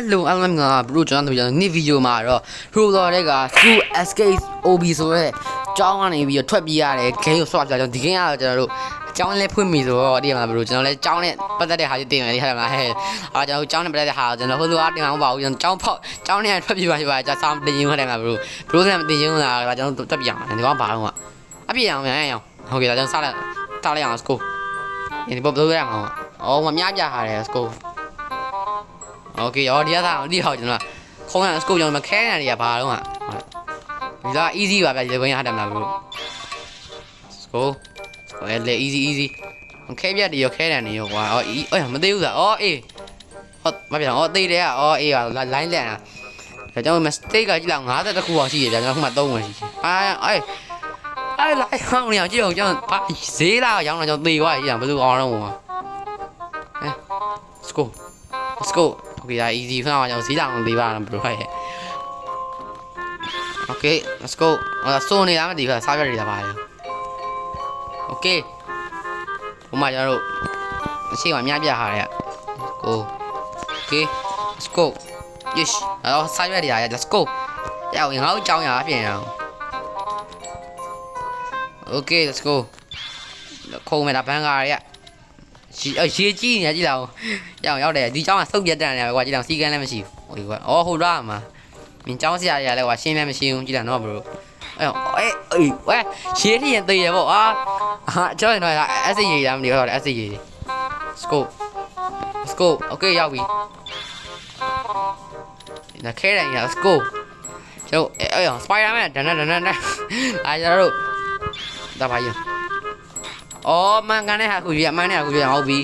Hello အားလုံးကဘလို့ကျွန်တော်တို့နေ့ဗီဒီယိုမှာတော့ Roller တဲ့က True Escape OB ဆိုရဲကျောင်းကနေပြီးတော့ထွက်ပြေးရတယ် game ကိုဆွတ်ပြကြတော့ဒီ game ကတော့ကျွန်တော်တို့ကျောင်းလေးဖွင့်ပြီဆိုတော့ဒီမှာဘလို့ကျွန်တော်လည်းကျောင်းနဲ့ပတ်သက်တဲ့ဟာတွေတင်မယ်ဒီဟာမှာဟဲ့အာကျွန်တော်တို့ကျောင်းနဲ့ပတ်သက်တဲ့ဟာကျွန်တော်ဟိုလိုအားတင်အောင်မပါဘူးကျွန်တော်ကျောင်းဖောက်ကျောင်းနဲ့ထွက်ပြေးပါရှိပါကြာစာမတင်ရင်ဟုတ်တယ်မှာဘလို့ဘလို့ကမတင်ရင်လားကျွန်တော်တက်ပြအောင်ဒီကောင်ဘာလို့ကအပြည့်အောင်မြန်အောင်ဟုတ်ကဲ့ဒါကျွန်တော်စလိုက်တားလိုက်အောင် score ဒီဘောဘလို့ရမှာအော်မများပြဟာတယ် score โอเคရောဒီကစားအောင်ဒီဟောက်ကျွန်တော်ခုံးရစကုတ်ကျွန်တော်မခဲနေရဘာတော့ဟာဒီလား easy ပါဗျဒီကွင်းရတယ်မလားဘလို့စကုတ်စကုတ်လေ easy easy မခဲပြတ်တယ်ရောခဲတယ်နေရောကွာအော်အေးမသေးဘူးလားအော်အေးဟုတ်မပြောင်းအော်သေးတယ်အော်အေးပါ line လက်တာဒါကြောင့် mistake ကကြည့်လောက်50တခုအောင်ရှိတယ်ဗျာကျွန်တော်ခုမှ3ဝင်ရှိအာအေးအဲ့လိုက်ဟောင်းနေအောင်ကြည့်အောင်ကျွန်တော်ဈေးလာရောင်းတော့ကျွန်တော်သေသွားရည်ဘယ်လိုအောင်တော့ဟဲ့ let's go let's go Okay, yeah, easy for now. I'll see down the bar, bro. Okay, let's go. Oh, so ne la ma di pha sa pya de la ba le. Okay. ဟိုမှာကျွန်တော်တို့အရှိမအများပြဟာတဲ့ကို Okay, let's go. Yes. အော်စာရွက်တွေရာ let's go. ရအောင်ငါတို့ကြောင်းရာပြင်ရအောင် Okay, let's go. ခုံးမယ်ဒါဘန်ကာတွေက ရှိအရေးကြီးနေကြည့်လောက်ရောက်ရောက်တယ်ဒီเจ้าကစုပ်ပြတ်တန်နေတယ်ကွာကြည့်လောက်စီကန်းလည်းမရှိဘူးဟိုကွာအော်ဟိုတော့မှာမင်းเจ้าဆရာကြီးလည်းကွာရှင်းလည်းမရှိဘူးကြည့်လောက်နော်ဘရိုအဲ့အေးအေးဝဲရှင်းရင်သေးရပေါ့အာဟာကျွန်တော်တော့ S ရေးရမလို့တော့ S ရေး scope scope okay ရောက်ပြီဒါခဲတယ်ညာ scope ကျွန်တော်အဲ့အဲ့ Spider-Man ဒန်ဒန်ဒန်ဒန်အားကျွန်တော်တို့ဒါပါရင် အော်မန်ကန်နဲ့ဟာခုရမန်နဲ့ဟာခုရဟုတ်ပြီ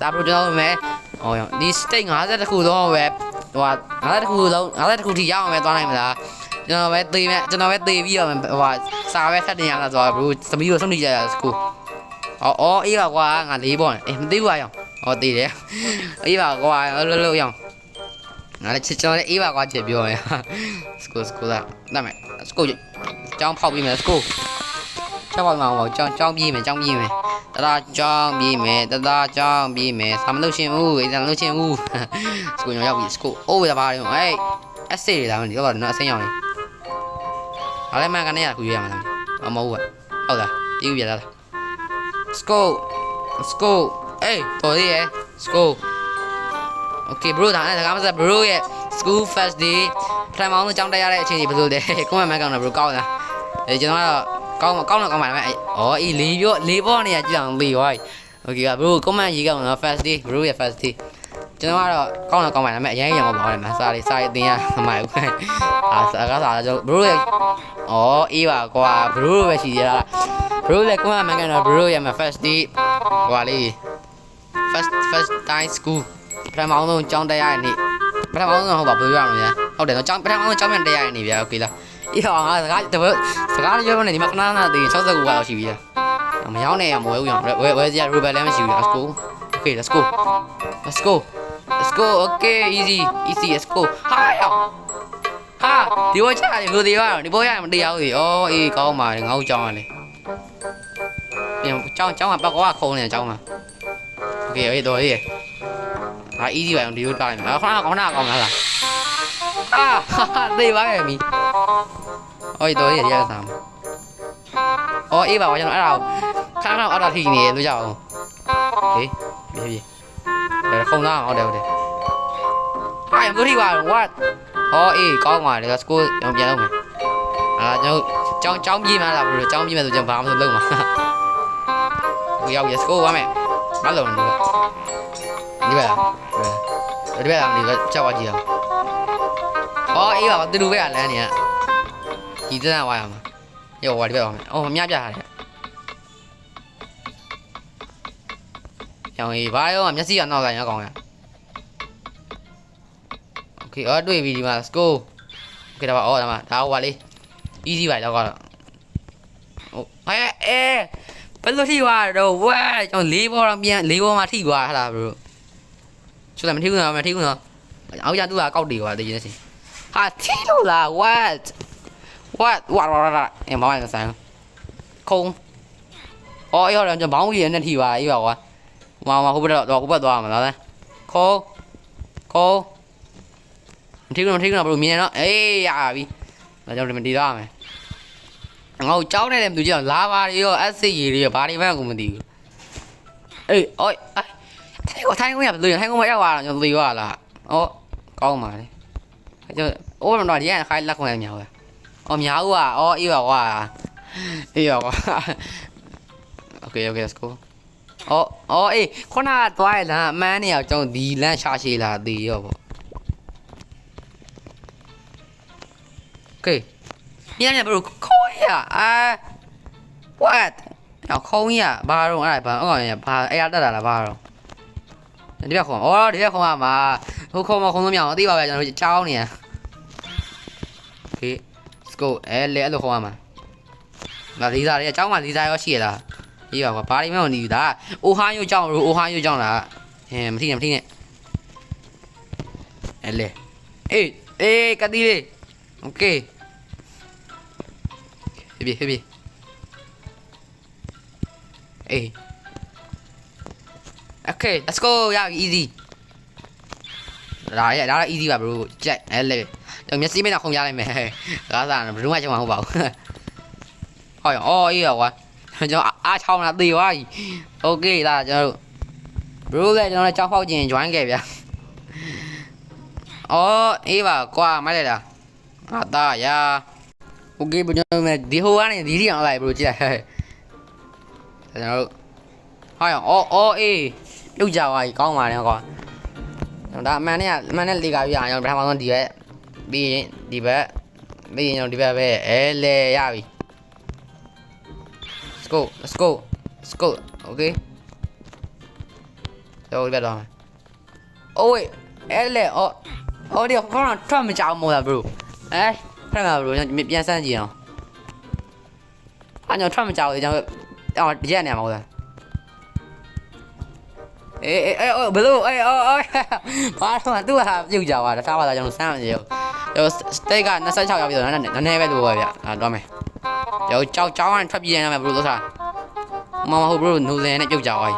ဒါပရိုကျွန်တော်မယ်ဟောဒီ state 50တခုတော့ပဲဟို50တခုလုံး50တခုထိရအောင်ပဲသွားနိုင်မလားကျွန်တော်ပဲသေးမဲ့ကျွန်တော်ပဲသေးပြီးတော့ဟိုစာပဲဆက်တင်ရတာဆိုတော့ဘရိုသမီးကိုဆုံးနေကြရစကူအော်အော်အေးပါကွာငါလေးပေါ့အေးမသိဘူးအောင်ဟောသေးတယ်အေးပါကွာလှလှအောင်ငါလည်းချစ်ကျွန်တော်လည်းအေးပါကွာချစ်ပြောရစကူစကူလာဒါမဲ့စကူကြောင်းဖောက်ပြီးမယ်စကူ ချက်ပေါက်မှာဟောကြောင်းကြောင်းပြေးမယ်ကြောင်းပြေးမယ်တဒါကြောင်းပြေးမယ်တဒါကြောင်းပြေးမယ်ဆာမလို့ရှင်ဦးအိမ်ဆာမလို့ရှင်ဦးစကူညောရောက်ပြီစကူအိုးရပါတော့အေးအက်စစ်တွေလာမလို့တော့တော့အစင်းရောက်နေအားလည်းမန်ကနေရခုရွေးရမှာလားအမဟုတ်ဘူးဟုတ်လားပြေးပြလာလားစကူစကူအေးတော်ရည်စကူ Okay bro ဒါနဲ့စကားမစ bro ရဲ့ school first day ပထမအောင်ကြောင်းတက်ရတဲ့အချိန်ကြီးဘယ်လိုလဲကိုမမန်ကောင်းတယ် bro ကောင်းလားအဲကျွန်တော်ကတော့ ကောင်းကောင်းတော့ကောင်းပါလားအဲအော်အေးလေးပြောလေးပေါ်နေရကြည့်အောင်လေးသွား Okay က bro ကွန်မန့်ရေးကောင်းတော့ first day bro ရဲ့ first day ကျွန်တော်ကတော့ကောင်းတော့ကောင်းပါလားအရင်ရင်တော့ပါတယ်မစားလေးစားရတင်ရမမိုက်ဘူးအာစကားစားတော့ bro ရဲ့အော်အေးပါကွာ bro ပဲရှိရတာ bro လည်းကွန်မန့်မန်ကန်တော့ bro ရဲ့ first day ဟွာလေး first first time school ပထမအောင်ဆုံးကျောင်းတက်ရတဲ့နေ့ပထမအောင်ဆုံးဟုတ်ပါဘယ်လိုရအောင်လဲ ဟုတ်တယ်တော့ကျောင်းပထမအောင်ဆုံးကျောင်းပြန်တက်ရတဲ့နေ့ဗျာ okay လားအေးဟောငါစကားတပတ်စကားပြောမနေဒီမှာခဏခဏသေး69လောက်ရှိပြီလားမရောက်နဲ့ရမဝဲဦးရအောင်ဝဲဝဲစရာ rebel လည်းမရှိဘူး let's go okay let's go let's go let's go okay easy easy let's go ဟာရောက်ဟာဒီဘောချတယ်ဘယ်လိုဒီရောဒီဘောရမတရားဘူးအော်အေးကောင်းပါလေငါ့ကိုကြောင်းရလေပြန်ကြောင်းကြောင်းကပတ်ကောကခုံးနေကြောင်းမှာ okay အေးတော်ရေးဟာ easy ပါအောင်ဒီလိုတားနေမှာခဏကောင်းတာကောင်းလားအာဟာသေပါရဲ့မီ ဟိုတော်ရေးရရသားမှာအော်အေးပါပါကျွန်တော်အဲ့ဒါခဏခဏအော်တာထိနေလို့ကြအောင်ဟေးပြေးပြေးဒါခုံသားဟုတ်တယ်ဟုတ်တယ်ဟာဘူရီပါ what အော်အေးကောင်းပါလေ let's go ကျွန်တော်ပြန်လုပ်မယ်အာကျွန်တော်ကြောင်းကြောင်းပြေးမှလားဘလို့ကြောင်းပြေးမှဆိုကျွန်တော်ဘာမှမလုပ်မှာဟိုရောက် let's go ပါမယ်မလုပ်နေဘူး ဒီဘက်ဒီဘက်ဒီဘက်ကြောက်ပါကြည့်အောင်အော်အေးပါတူတူပဲလမ်းနေရဒီတန်းဝါရမှာရောဝါဒီဘက်ပါမယ်အော်မြပြရတယ်ရောင်ကြီးဘာရောမျက်စိကနောက်လာရအောင်ရ Okay အော်တွေ့ပြီဒီမှာ let's go Okay ဒါပါအော်ဒါမှဒါဟိုပါလေး easy ပါတော့ကတော့ဟုတ်အဲအဲဘယ်လိုထိသွားတော့ဝဲကျွန်တော်လေးဘောတော့ပြန်လေးဘောမှာထိသွားဟလား bro ကျတယ်မထိဘူးနော်မထိဘူးနော်အောက်ရသူကကောက်တယ်ကွာတည်နေစီဟာထိလို့လား what what what what အဲမမဆန်ခုံအော်အေးတော့ကျွန်တော်ဘောင်းကြီးနဲ့ထိပါအေးပါကွာမမဟိုဘက်တော့ဟိုဘက်သွားမှာလားခေါ်ခေါ်မထိဘူးမထိဘူးတော့ဘလို့မြင်တော့အေးရပြီဒါကြောင့်ဒီမတီတော့မယ်ငါ့ကိုကြောင်းနေတယ်မသူကြည့်အောင်လာပါတွေရောအက်စစ်ရီတွေရောဘာတွေမှကိုမသိဘူးအေးအော်ထိုင်ကိုထိုင်ကိုရဘလို့ထိုင်ကိုမရောက်လာတော့ကျွန်တော်သိသွားလားအော်ကောင်းပါလေကျွန်တော်အိုးတော့ဒီကခိုင်းလက်ခွင့်မြောက်ပဲ အော်မြောက်อ่ะအော်အေးပါကွာအေးပါကွာ Okay okay let's go အော်အော်အေးခုနကသွားရလားအမှန်းနေအောင်ကျွန်တော်ဒီလမ်းရှာရှည်လာသေးရောပေါ့ Okay ညညဘလို့ခေါင်းရအာ what တော့ခေါင်းရဘာတော့အဲ့ဒါဘာအော်ရဘာအဲ့ရတက်တာလားဘာတော့ဒီဘက်ခေါင်းအော်ဒီဘက်ခေါင်းကမှာဟိုခေါင်းမခေါင်းမမြောင်အသိပါပဲကျွန်တော်ကြောင်းနေရ Okay let's go အဲ့လေအဲ့လိုခေါင်းမှာငါလီစာလေးအကြောင်းမှာလီစာရောရှိရလားဒီပါကွာဘာတွေမှမနေဘူးဒါအိုဟာယိုကြောင်းလို့အိုဟာယိုကြောင်းလားဟဲမထိနဲ့မထိနဲ့အဲ့လေအေးအေးကတိလေး Okay ဟေးဟေးအေး Okay let's go ရပြီ easy ဒါရဒါတော့ easy ပါ bro ကြိုက်အဲ့လေကျွန်တော်မျက်စိမဲ့တော့ခုံရလိုက်မယ်ကားစားဘယ်လိုမှကျွန်မဟုတ်ပါဘူးဟောရအော်အေးရောကွာကျွန်တော်အားချောင်းလာသေးသွားပြီ Okay ဒါကျွန်တော်တို့ bro လည်းကျွန်တော်လည်းကြောက်ဖောက်ခြင်း join ခဲ့ဗျာအော်အေးပါကွာမိုက်လိုက်တာအာတာယာ Okay ဘယ်လိုလဲဒီဟိုကနေဒီဒီအောင်လိုက် bro ကြည့်လိုက်ကျွန်တော်တို့ဟောရအော်အော်အေးပြုတ်ကြသွားပြီကောင်းပါနဲ့ကွာ ဒါအမှန်နဲ့အမှန်နဲ့လေကာပြရအောင်ပထမဆုံးဒီဘက်ပြီးရင်ဒီဘက်ပြီးရင်ကျွန်တော်ဒီဘက်ပဲအဲလေရပြီ Let's go let's go let's go okay တော့ဒီဘက်တော့မယ် Oh wait အဲလေအော်အော်ဒီခေါင်းထွက်မကြောက်မို့လား bro အဲဖက်မှာ bro ကျွန်တော်ပြန်စမ်းကြည့်အောင်အဲ့ကျွန်တော်ထွက်မကြောက်သေးကျွန်တော်အော်ရက်နေမှာမဟုတ်လားအေးအေးအေးဘယ်လိုအေးအော်အော်ဘာတော့သူကပြုတ်ကြပါထားပါလားကျွန်တော်စမ်းမကြည့်ဘူးကျွန်တော်စတိတ်က26ရောက်ပြီဆိုတော့နည်းနည်းပဲလို့ပဲဗျအာတော့မယ်ကျွန်တော်ကြောက်ကြောက်ကနေထွက်ပြေးနေမှာ bro လို့ ထားမမဟုတ် bro နူဇန်နဲ့ပြုတ်ကြပါ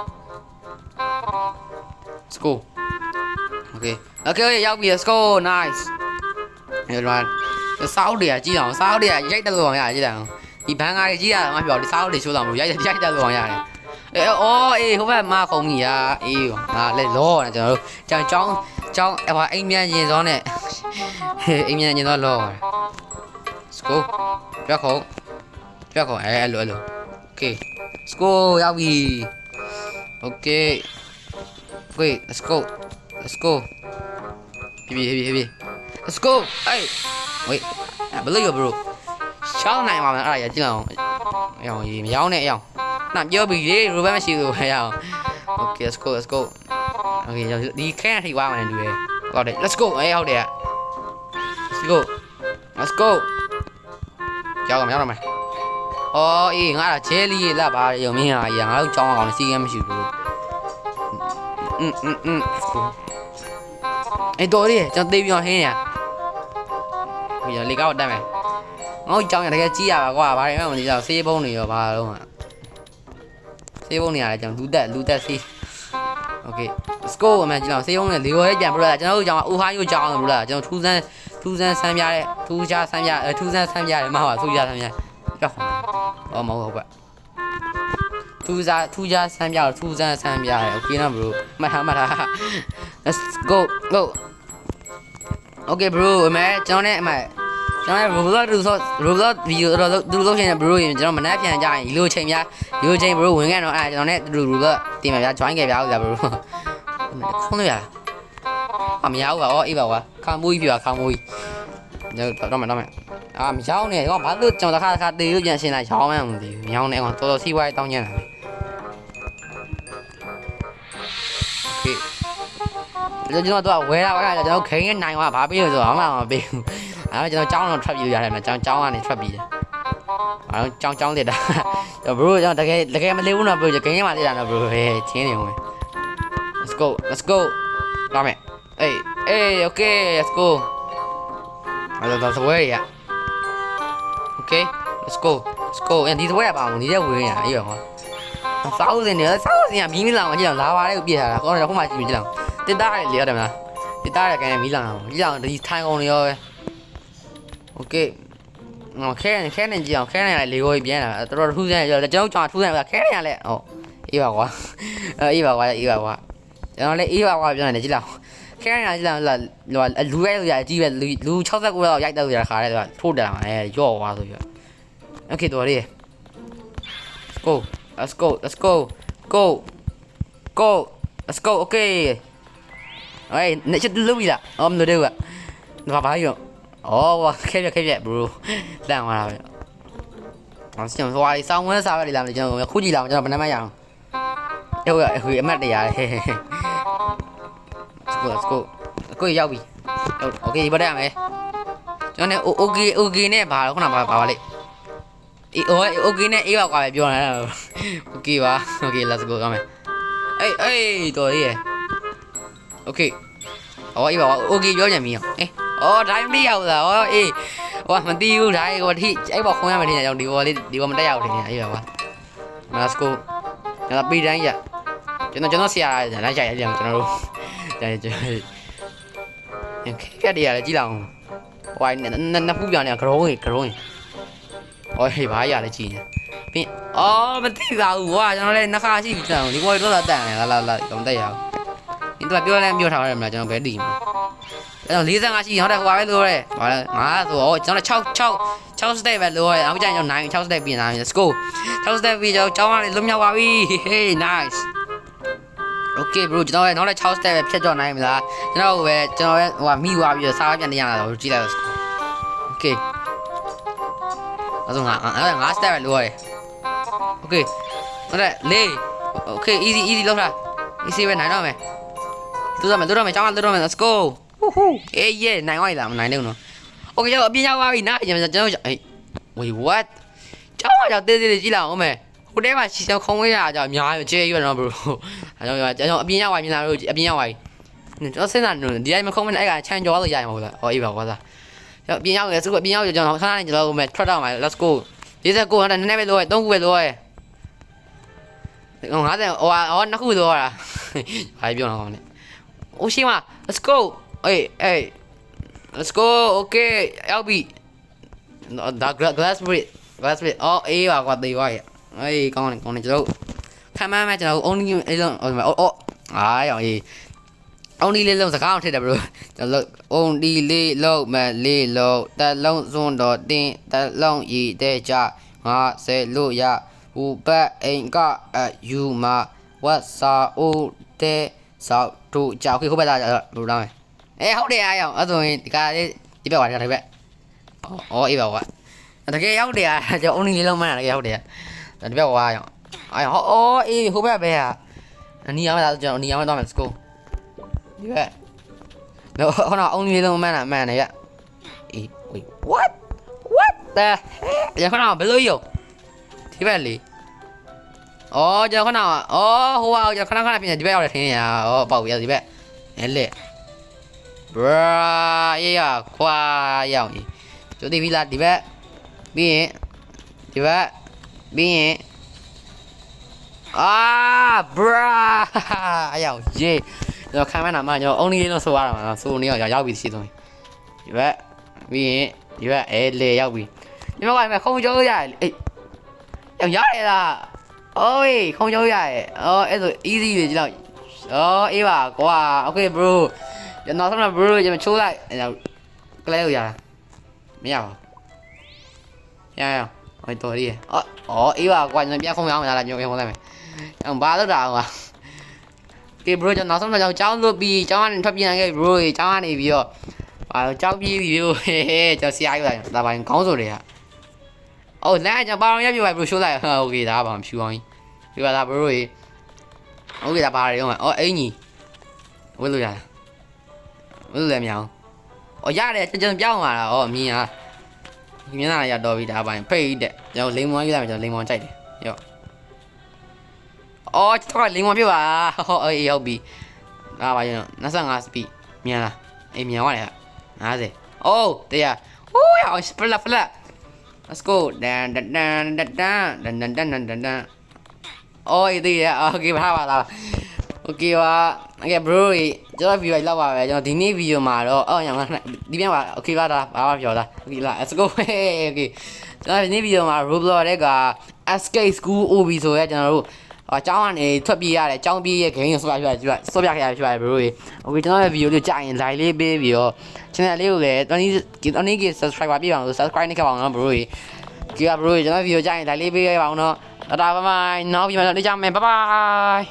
Let's go Okay Okay ရောက်ပြီ Let's go nice အဲ့တော့စောက်တွေကကြီးအောင်စောက်တွေကရိုက်တက်လို့အောင်ရတယ်ကြည့်တယ်အောင်ဒီဘန်ကားတွေကြီးရအောင်မပြောဒီစောက်တွေချိုးတော့မလို့ရိုက်ရိုက်တက်လို့အောင်ရတယ်အေး ê không phải ma không nhỉ à. Ê à lên lô này, trời ơi. Trong trong trong em hỏi anh mẹ nhìn rõ này. Anh mẹ nhìn rõ lô school ra khổ ra khổ ê alo alo ok school giao ok. Wait let's go let's go. Heavy heavy heavy. Let's go, hey. Wait unbelievable bro ช้าไหนมาอะไรอย่างเงี้ยอย่างอย่างเย้าเนี่ยอย่าง 남겨비를 루바 마시고 vào ok, let's go let's go. Ok đi khác thì qua mà người vào đây, let's go ấy không đẹp let's go let's go. Cho cầm nhau rồi mày. Ô ý ngã là chế ly là bà giờ mi à giờ ngã cho còn si em chịu ừ ừ ừ, ừ. ấy tôi đi, cho tim cho thế nè bây giờ ly cao đây mày. Ngồi trong nhà thấy cái chi à bà qua, bà đấy mà mình giờ xe bông này rồi bà luôn à ဆေးပုံးတွေရောဘာလုံးอ่ะဆေးပုံးတွေရတယ်ကျွန်တော်လူတက်လူတက်ဆေး Okay let's go အမှန်ကျွန်တော်ဆေးပုံးနဲ့လေရောရဲ့ပြန်ပြလို့ကျွန်တော်တို့ကြောင်းအိုဟိုင်းကိုကြောင်းလို့လားကျွန်တော်ထူးဆန်းထူးဆန်းဆန်းပြတဲ့ထူးခြားဆန်းပြအဲထူးဆန်းဆန်းပြတယ်မဟုတ်ပါထူးခြားဆန်းပြကြောက်အော်မဟုတ်ဟုတ်ကဲ့ထူးစားထူးခြားဆန်းပြထူးဆန်းဆန်းပြတယ် Okay နော် bro မှတ်ထားမှတ်ထား let's go go Okay bro အမေကျွန်တော်နဲ့အမေ ကျွန်တော် Roblox သူဆို Roblox video တော့သူလုပ်ရှင်တဲ့ bro ရင်ကျွန်တော်မနှက်ပြန်ကြရင်ဒီလိုချိန်များဒီလိုချိန် bro ဝင်ခဲ့တော့အဲ့ကျွန်တော်နဲ့သူ Roblox တင်ပါဗျာ join ခဲ့ဗျာဟုတ်လား bro ခုံးလို့ရလားအမရဘူးပါဩအေးပါကွာခံမိုးကြီးပြပါခံမိုးကြီးကျွန်တော်တော့မတော့မအာမရောင်းနဲ့ကွာဘာလို့ကျွန်တော်တစ်ခါတစ်ခါတေလို့ပြန်ရှင်းလိုက်ရောင်းမှန်းမသိဘူးမရောင်းနဲ့ကွာတော်တော်စီးပွားရေးတောင်းကျင်လာတယ်ခေကျွန်တော်တော့ဝဲလာပါကကျွန်တော်ခိန်းနဲ့နိုင်သွားဘာပေးလို့ဆိုတော့အမှမပေးဘူး အဲ့တော့ကျွန်တော်ကြောင်းတော့ထွက်ပြေးရတယ်နော်ကြောင်းကြောင်းကနေထွက်ပြေးတယ်အဲ့တော့ကြောင်းကြောင်းတက်တာကျွန်တော် bro ကျွန်တော်တကယ်တကယ်မလေးဘူးနော် bro ခိန်းထဲမှာတက်တာနော် bro ဟဲ့ချင်းနေဦးမယ် let's go let's go လာမယ်အေးအေး okay let's go အဲ့တော့သဝဲရ okay let's go let's go အဲ့ဒီသဝဲရပါအောင်ဒီတဲ့ဝင်ရအေးရောစောက်စင်နေစောက်စင်ကမီးမလောင်ကြည့်အောင်လာပါလေပြည့်ထားတာကောင်းတယ်ခုမှကြည့်ကြည့်အောင်တစ်သားလေရတယ်မလားဒီတားရကန်မီးလောင်အောင်မီးလောင်ဒီထိုင်ကုန်တွေရောပဲ โอเคငါခဲနေခဲနေကြည့်အောင်ခဲနေရလေကိုပြန်လာတော်တော်ထူးဆန်းရကျွန်တော်ကြောင်ထူးဆန်းခဲနေရလဲဟောအေးပါကွာအေးပါကွာအေးပါကွာကျွန်တော်လည်းအေးပါကွာပြောနေတယ်ကြည့်လောက်ခဲနေရကြည့်လောက်လာလူရဲလူရအကြီးပဲလူလူ69လောက်ရိုက်တော့ရခါရဲဆိုထိုးတယ်မှာအဲရော့သွားဆိုပြโอเคတော်လေး go let's go let's go go go let's go okay เฮ้ยเนี่ยจะลุยละอ๋อมลุด้วยอ่ะဘာဘာရော อ๋อဝါခဲပြခဲပြ bro လန့်သွားတာပဲအော်ကျွန်တော်ဟိုဟာစောင်းဝဲစားပဲလေလာမကျွန်တော်ခုကြည့်လာကျွန်တော်ဘယ်နှမရအောင်ဟုတ်ကဲ့ဟိုအမတ်တရားလေ let's go let's go ကိုရောက်ပြီဟုတ်โอเคဘာတက်ရမယ်ကျွန်တော်ね okay okay နဲ့ဘာခုနဘာဘာပါလေအေး okay နဲ့အေးပါကွာပဲပြောနေတာ okay ပါ okay let's go ကောင်းမယ်အေးအေးတော်ရေး okay အော်အေးပါโอเคပြောကြပြီအောင်အေး အော်ဒါမှမရောက်တာအော်အေးဟိုမတီးဘူးဒါဟိုထိအဲ့ဘောခွန်ရမယ်ထင်တယ်ကြောင့်ဒီဘောလေးဒီဘောမတက်ရောက်ထင်တယ်အေးပါကွာ let's go ကျွန်တော်ပြီးတိုင်းရကျွန်တော်ကျွန်တော်ဆရာလိုက်ကြရကြကျွန်တော်တို့ဒါကျွန်တော်ခက်တရလေကြည့်လောက်ဟိုနနဖူးပြန်နေဂရုံးကြီးဂရုံးကြီးအော်ဟေးဘာရလဲကြည့်နေပြီးအော်မသိပါဘူးကွာကျွန်တော်လည်းနှခါရှိပြီကျွန်တော်ဒီဘောတော့လာတန်နေလာလာလာတော့တက်ရအောင်ဒီတော့ပြောလဲပြောထားရတယ်မလားကျွန်တော်ဘယ်တည်မှာအဲ့တော့ 45ရှိဟုတ်တယ်ဟိုပါပဲလို့ရဲဟာလဲငါဆိုတော့ကျွန်တော်6 6 6 step ပဲလို့ရဲအခုကျရင်ကျွန်တော်9 6 step ပြင်လာပြီ let's go 6 step ပြီးကျွန်တော်ကျောင်းကနေလွတ်မြောက်ပါပြီ hey nice okay bro ကျွန်တော်လည်းနောက်လည်း6 step ပဲဖြတ်ကျော်နိုင်မလားကျွန်တော်ပဲကျွန်တော်ရဲ့ဟိုကမိသွားပြီးတော့စားပြန်နေရတာတော့ကြည့်လိုက် okay အဲ့တော့ငါအဲ့ငါ step ပဲလို့ရဲ okay ဟုတ်တယ်လေး okay easy easy လောက်တာ easy ပဲနိုင်တော့မယ်တူတော့မယ်တူတော့မယ်ကျောင်းကတူတော့မယ် let's go ဟူးဟူးအေး yeah နိုင်သွားပြီလားမနိုင်တော့နော် okay ကျွန်တော်အပြင်ရောက်သွားပြီနားကျွန်တော်ကျွန်တော်အေး wait what ကျောင်းကကြောင့်တေးသေးလေးကြည့်လိုက်အောင်မယ်ဟိုတဲမှာရှီချောင်းခုံဝေးရအကြောင်းအများကြီးကျေးရွက်တော့ bro အဲကြောင့်ကျွန်တော်အပြင်ရောက်သွားပြီလားတို့အပြင်ရောက်သွားပြီကျွန်တော်စဉ်းစားနေဒီတိုင်းမခုံမနဲ့အဲ့ကချန်ကျော်လို့ရရမှာဟုတ်လားဟောအေးပါကွာသားကျွန်တော်အပြင်ရောက်ရစကူအပြင်ရောက်ရကျွန်တော်ခဏနေကျွန်တော်မယ်ထွက်တော့မှာ let's go 49ဟိုနည်းနည်းပဲလို့ရ3ခုပဲလို့ရဟို50ဟိုဟောနှစ်ခုလို့ရတာဘာပြောနေအောင်လဲအိုရှိမ let's go Hey, hey. Let's go. ok, Elby. No, that glass bridge, Glass bridge, Oh, ấy bà quạt đi vậy. Ấy con này con này đâu. Camera mà chào only ấy luôn. Ồ ồ. Ai rồi. Only lên lâu sao không thể đẹp rồi. Chào lâu. Only lên lâu mà lên lâu. Ta lông xuống đó đi. Ta lông y để cha. Ngã sẽ lưu ya. Hù bà anh có ở dù mà. What's up? Ô tê. Sao trụ chào khi không biết là rồi. Rồi. ဆောက်တို့ကြောက်ခေခုပဲလာကြတော့ဘယ်လိုလဲအေးဟုတ်တယ်အားရောင်အဲ့ဆိုရင်ဒီကလေးဒီဘက်ပါဒီဘက်အော်အေးပါကွာတကယ်ရောက်တယ်အားကျွန်တော် only လေးလုံးမှန်းတာတကယ်ရောက်တယ်ဒီဘက်ကွာရောင်အားရောင်ဟောအော်အေးဟိုဘက်ပဲဟာအနီးရမှာကျွန်တော်အနီးရမှာတော့မယ် let's go ဒီဘက်တော့ဟောတော့ only လေးလုံးမှန်းတာမှန်တယ်ရအေး wait what what the heck ရခဏဘယ်လိုယုံဒီဘက်လေအော်ကျွန်တော်ခဏအော်ဟိုဟာကျွန်တော်ခဏခဏပြင်ဒီဘက်ရောက်တယ်ထင်ရအော်ပေါက်ရဒီဘက်အဲလက် bruh အေးရခွာရောက်ကြီးကျိုးတီဗီလာဒီဘက်ပြီးရင်ဒီဘက်ပြီးရင်အာ bruh အရောက်ရေးကျွန်တော်ခံမနာမှကျွန်တော် only လေးလုံးဆိုရတာမှာဆိုနေရောက်ရောက်ပြီစီဆုံးဒီဘက်ပြီးရင်ဒီဘက်အဲလေရောက်ပြီဒီဘက်ကခုံကျိုးရအေးရောက်ရတယ်လားအိုးခုံကျိုးရတယ်အော်အဲ့ဆို easy လေကြည့်လောက်အော်အေးပါကွာ okay bro ကျွန်တော်ဆုံးတော့ bro ကျွန်တော်ချိုးလိုက်ကလဲလို့ရတာမရပါဘူးရရဟိုတော်ရီအော်အော်အေးပါကွာကျွန်တော်ပြန်ခုံရအောင်လားညို့ခုံလိုက်မယ်အောင်ဘာလို့တာကွာကဲ bro ကျွန်တော်ဆုံးတော့ကျွန်တော်ကြောင်းလို့ပြီးကြောင်းကနေထွက်ပြန်ခဲ့ bro ကြောင်းကနေပြီးတော့ဟာကြောင်းပြီးပြီးဟေးကျွန်တော်ဆရာကြီးလာဒါပိုင်းခေါင်းဆိုတွေကအော်လမ်းကျွန်တော်ပါအောင်ရပြပါ bro ရှိုးလိုက်โอเคဒါပါမဖြူအောင်ကြီးပြပါလား bro ရေโอเคဒါပါရအောင်အော်အင်ကြီးဝယ်လို့ရလား ဘယ်လိုလဲမရအောင်။အော်ရတယ်ကျွန်တော်ပြောင်းလာတာ။အော်မြင်ရ။မြင်လာရတော့ပြီဒါပိုင်းဖိတ်တဲ့။ကျွန်တော်လိမ်မွန်ယူလိုက်မယ်ကျွန်တော်လိမ်မွန်ကြိုက်တယ်။ရော့။အော်ကျွန်တော်လိမ်မွန်ပြပါ။ဟောအေးရောက်ပြီ။ဒါပါကျွန်တော်25 speed မြင်လား။အေးမြင်သွားတယ်ဟာ50။အိုးတရား။ဟိုးရအောင်ဖလက်ဖလက် Let's go ဒန်ဒန်ဒန်ဒန်ဒန်ဒန်ဒန်ဒန်ဒန်ဒန်အော်အေးတရား โอเคပါပါလား โอเคပါโอเค bro ရေကျွန်တော် video လောက်ပါပဲကျွန်တော်ဒီနေ့ video မှာတော့အော်ရောင်ကဒီပြန်ပါโอเคပါဒါဘာမှပြောတာโอเคလာ let's go โอเคကျွန်တော်ဒီနေ့ video မှာ Roblox တဲ့က escape school OB ဆိုရဲကျွန်တော်တို့အကြောင်းကနေထွက်ပြေးရတယ်အကြောင်းပြေးရဲ့ game ကိုဆော့ပြပြဆော့ပြခဲ့ရဖြစ်ပါတယ် bro ရေโอเคကျွန်တော်ရဲ့ video လေးကြာရင် like လေးပေးပြီးတော့ channel လေးကိုလည်း20 20k subscriber ပြည့်အောင်လို့ subscribe နဲ့ခဲ့ပါအောင်နော် bro ရေကြည့်ပါ bro ရေကျွန်တော် video ကြာရင် like လေးပေးရပါအောင်နော်တာတာဘိုင်ဘိုင်နောက်ပြီးမှတော့ကြမယ် bye bye